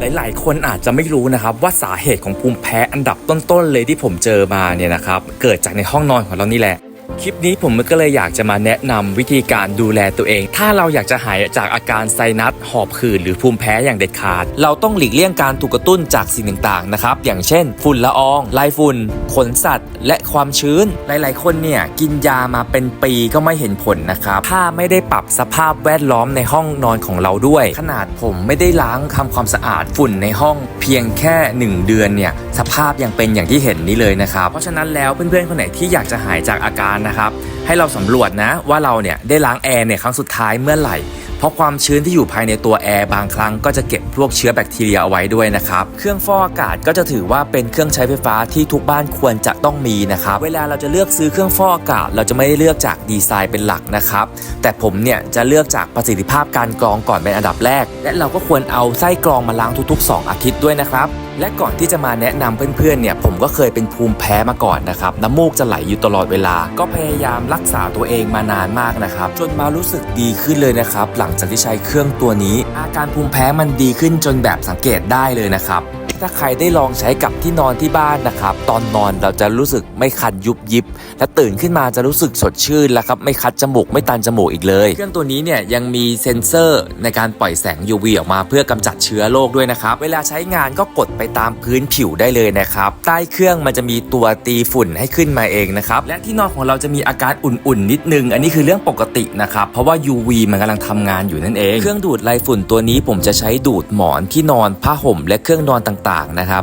หลายๆ คนอาจจะไม่รู้นะครับว่าสาเหตุของภูมิแพ้อันดับต้นๆเลยที่ผมเจอมาเนี่ยนะครับเกิดจากในห้องนอนของเรานี่แหละ คลิปนี้ผมก็เลยอยากจะมาแนะนำวิธีการดูแลตัวเอง ถ้าเราอยากจะหายจากอาการไซนัส หอบหืดหรือภูมิแพ้อย่างเด็ดขาด เราต้องหลีกเลี่ยงการถูกกระตุ้นจากสิ่งต่างๆนะครับ อย่างเช่น ฝุ่นละอองลายฝุ่น ขนสัตว์ และความชื้น หลายๆ คนเนี่ยกินยามาเป็นปีก็ไม่เห็นผลนะครับ ถ้าไม่ได้ปรับสภาพแวดล้อมในห้องนอนของเราด้วย ขนาดผมไม่ได้ล้างทำความสะอาดฝุ่นในห้อง เพียงแค่ 1 เดือนเนี่ยสภาพยังเป็นอย่างที่เห็นนี้เลยนะครับ เพราะฉะนั้นแล้วเพื่อนๆคนไหนที่อยากจะหายจากอาการนะครับให้เราสำรวจนะว่าเราเนี่ยได้ล้างแอร์เนี่ยครั้งสุดท้ายเมื่อไหร่ เพราะความชื้นที่อยู่ภายในตัวแอร์บางครั้งก็จะเก็บพวกเชื้อแบคทีเรียเอาไว้ด้วยนะครับ เครื่องฟอกอากาศก็จะถือว่าเป็นเครื่องใช้ไฟฟ้าที่ทุกบ้านควรจะต้องมีนะครับ เวลาเราจะเลือกซื้อเครื่องฟอกอากาศ เราจะไม่ได้เลือกจากดีไซน์เป็นหลักนะครับ แต่ผมเนี่ยจะเลือกจากประสิทธิภาพการกรองก่อนเป็นอันดับแรก และเราก็ควรเอาไส้กรองมาล้างทุกๆ 2 อาทิตย์ด้วยนะครับ และก่อนที่จะมาแนะนำเพื่อนๆเนี่ยผมก็เคยเป็นภูมิแพ้มาก่อนนะครับน้ำมูกจะไหลอยู่ตลอดเวลา ก็พยายามรักษาตัวเองมานานมากนะครับ จนมารู้สึกดีขึ้นเลยนะครับ หลังจากที่ใช้เครื่องตัวนี้ อาการภูมิแพ้มันดีขึ้นจนแบบสังเกตได้เลยนะครับ ถ้าใครได้ลองใช้กับที่นอนที่บ้านนะครับ ตอนนอนเราจะรู้สึกไม่คันยุบยิบ และตื่นขึ้นมาจะรู้สึกสดชื่นแล้วครับไม่คัดจมูกไม่ตันจมูกอีกเลย เครื่องตัวนี้เนี่ยยังมีเซ็นเซอร์ในการปล่อยแสง UV ออกมาเพื่อกำจัดเชื้อโรคด้วยนะครับ เวลาใช้งานก็กดไปตามพื้นผิวได้เลยนะครับ ใต้เครื่องมันจะมีตัวตีฝุ่นให้ขึ้นมาเองนะครับ และที่นอนของเราจะมีอาการอุ่นๆนิดนึง อันนี้คือเรื่องปกตินะครับ เพราะว่า UV มันกำลังทำงานอยู่นั่นเอง เครื่องดูดไรฝุ่นตัวนี้ผมจะใช้ดูดหมอนที่นอนผ้าห่มและเครื่องนอนต่างๆนะครับ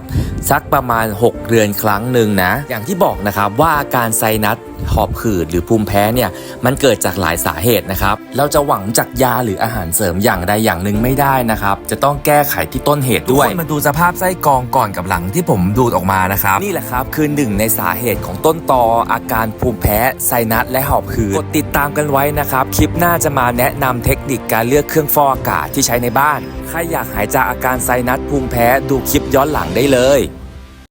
สักประมาณ 6 เดือนครั้งหนึ่งนะ อย่างที่บอกนะครับว่าอาการไซนัสหอบหืดหรือภูมิแพ้เนี่ยมันเกิดจากหลายสาเหตุนะครับ เราจะหวังจากยาหรืออาหารเสริมอย่างใดอย่างหนึ่งไม่ได้นะครับ จะต้องแก้ไขที่ต้นเหตุด้วย มาดูสภาพไส้กรองก่อนกับหลังที่ผมดูดออกมานะครับ นี่แหละครับ คือหนึ่งในสาเหตุของต้นตออาการภูมิแพ้ไซนัสและหอบหืดกดติดตามกันไว้นะครับ คลิปหน้าจะมาแนะนำเทคนิค การเลือกเครื่องฟอกอากาศที่ใช้ในบ้าน ใครอยากหายจากอาการไซนัสภูมิแพ้ดูคลิปย้อนหลังได้เลย